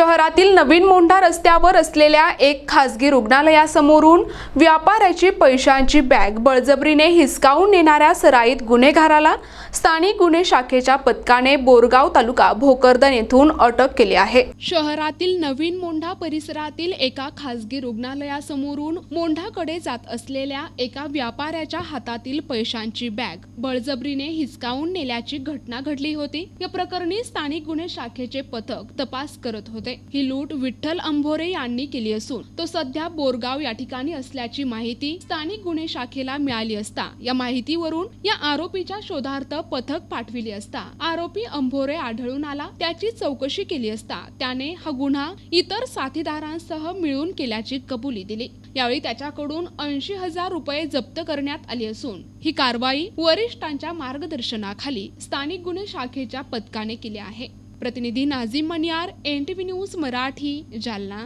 शहरातील नवीन मोंढा रस्त्यावर असलेल्या एक खासगी रुग्णालयासमोरून व्यापाऱ्याची पैशांची बॅग बळजबरीने हिसकावून नेणाऱ्या सराईत गुन्हेगाराला स्थानिक गुन्हे शाखेच्या पथकाने बोरगाव तालुका भोकरदन येथून अटक केली आहे. शहरातील नवीन मोंढा परिसरातील एका खासगी रुग्णालयासमोरून मोंढाकडे जात असलेल्या एका व्यापाऱ्याच्या हातातील पैशांची बॅग बळजबरीने हिसकावून नेल्याची घटना घडली होती. या प्रकरणी स्थानिक गुन्हे शाखेचे पथक तपास करत होते. ही लूट विठ्ठल अंभोरे यांनी केली असून तो सध्या बोरगाव या ठिकाणी असल्याची माहिती स्थानिक गुन्हे शाखेला मिळाली असता. या माहितीवरून या आरोपीच्या शोधार्थ पथक पाठविले असता. आरोपी अंभोरे आढळून आला त्याची चौकशी केली असता. त्याने हा गुन्हा इतर साथीदारांसह मिळून केल्याची कबुली दिली. यावेळी त्याच्याकडून ऐंशी हजार रुपये जप्त करण्यात आली असून ही कारवाई वरिष्ठांच्या मार्गदर्शनाखाली स्थानिक गुन्हे शाखेच्या पथकाने केली आहे. प्रतिनिधी Nazim Maniyar N T V news Marathi Jalna.